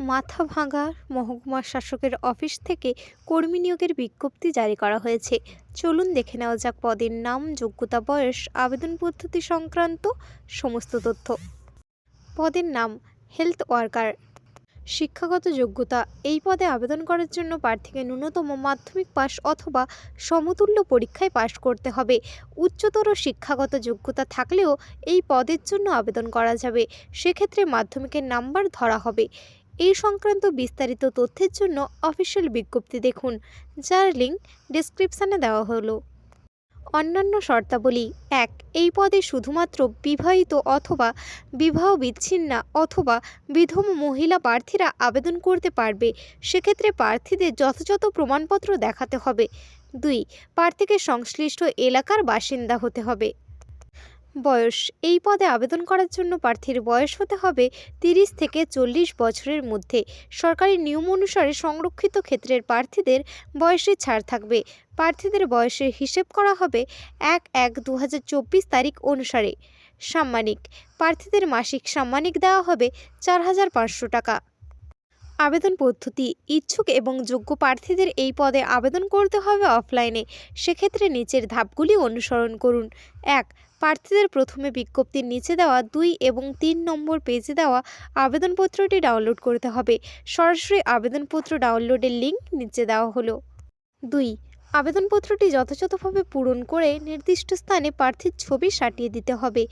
মাথাভাঙা মহকুমা শাসকের অফিস থেকে কর্মী নিয়োগের বিজ্ঞপ্তি জারি করা হয়েছে। চলুন দেখে নেওয়া যাক পদের নাম, যোগ্যতা, বয়স, আবেদন পদ্ধতি সংক্রান্ত সমস্ত তথ্য। পদের নাম হেলথ ওয়ার্কার শিক্ষাগত যোগ্যতা, এই পদে আবেদন করার জন্য প্রার্থীকে ন্যূনতম মাধ্যমিক পাশ অথবা সমতুল্য পরীক্ষায় পাশ করতে হবে। উচ্চতর শিক্ষাগত যোগ্যতা থাকলেও এই পদের জন্য আবেদন করা যাবে। সেক্ষেত্রে মাধ্যমিকের নাম্বার ধরা হবে। এই সংক্রান্ত বিস্তারিত তথ্যের জন্য অফিসিয়াল বিজ্ঞপ্তি দেখুন, যার লিঙ্ক ডেসক্রিপশানে দেওয়া হলো। অন্যান্য শর্তাবলী, এক, এই পদে শুধুমাত্র বিবাহিত অথবা বিবাহ বিচ্ছিন্না অথবা বিধম মহিলা প্রার্থীরা আবেদন করতে পারবে, সেক্ষেত্রে প্রার্থীদের যথাযথ প্রমাণপত্র দেখাতে হবে। দুই, প্রার্থীকে সংশ্লিষ্ট এলাকার বাসিন্দা হতে হবে। বয়স। এই পদে আবেদন করার জন্য প্রার্থীর বয়স হতে হবে তিরিশ থেকে চল্লিশ বছরের মধ্যে। সরকারি নিয়ম অনুসারে সংরক্ষিত ক্ষেত্রের প্রার্থীদের বয়সে ছাড় থাকবে। প্রার্থীদের বয়সের হিসেব করা হবে এক এক দু তারিখ অনুসারে। সাম্মানিক। প্রার্থীদের মাসিক সাম্মানিক দেওয়া হবে চার হাজার পাঁচশো টাকা। আবেদন পদ্ধতি ইচ্ছুক এবং যোগ্য প্রার্থীদের এই পদে আবেদন করতে হবে অফলাইনে। সেক্ষেত্রে নিচের ধাপগুলি অনুসরণ করুন। এক, প্রার্থীদের প্রথমে বিজ্ঞপ্তির নিচে দেওয়া দুই এবং তিন নম্বর পেজে দেওয়া আবেদনপত্রটি ডাউনলোড করতে হবে। সরাসরি আবেদনপত্র ডাউনলোডের লিঙ্ক নিচে দেওয়া হলো। দুই, আবেদনপত্রটি যথাযথভাবে পূরণ করে নির্দিষ্ট স্থানে প্রার্থীর ছবি সাটিয়ে দিতে হবে।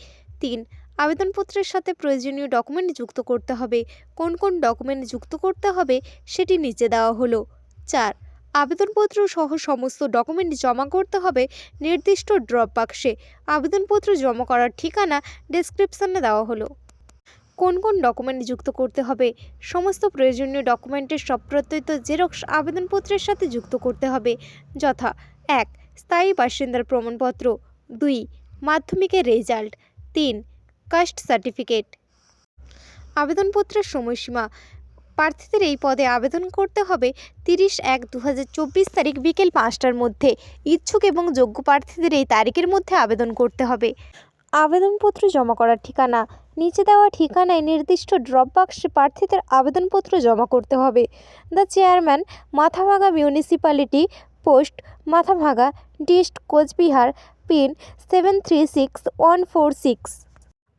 তিন আবেদনপত্রের সাথে প্রয়োজনীয় ডকুমেন্ট যুক্ত করতে হবে। কোন কোন ডকুমেন্ট যুক্ত করতে হবে সেটি নিচে দেওয়া হলো। চার, আবেদনপত্র সহ সমস্ত ডকুমেন্ট জমা করতে হবে নির্দিষ্ট ড্রপ বাক্সে আবেদনপত্র জমা করার ঠিকানা ডেসক্রিপশানে দেওয়া হলো। কোন কোন ডকুমেন্ট যুক্ত করতে হবে? সমস্ত প্রয়োজনীয় ডকুমেন্টের সব সপ্রত্যয়িত জেরক্স আবেদনপত্রের সাথে যুক্ত করতে হবে। যথা, এক, স্থায়ী বাসিন্দার প্রমাণপত্র। দুই, মাধ্যমিকের রেজাল্ট তিন কাস্ট সার্টিফিকেট। আবেদনপত্রের সময়সীমা। প্রার্থীদের এই পদে আবেদন করতে হবে তিরিশ এক দু তারিখ বিকেল পাঁচটার মধ্যে। ইচ্ছুক এবং যোগ্য প্রার্থীদের এই তারিখের মধ্যে আবেদন করতে হবে। আবেদনপত্র জমা করার ঠিকানা। নিচে দেওয়া ঠিকানায় নির্দিষ্ট ড্রপ বাক্সে প্রার্থীদের আবেদনপত্র জমা করতে হবে। The chairman Mathabhanga municipality post Mathabhanga dist Coochbehar, pin seven three six one four six.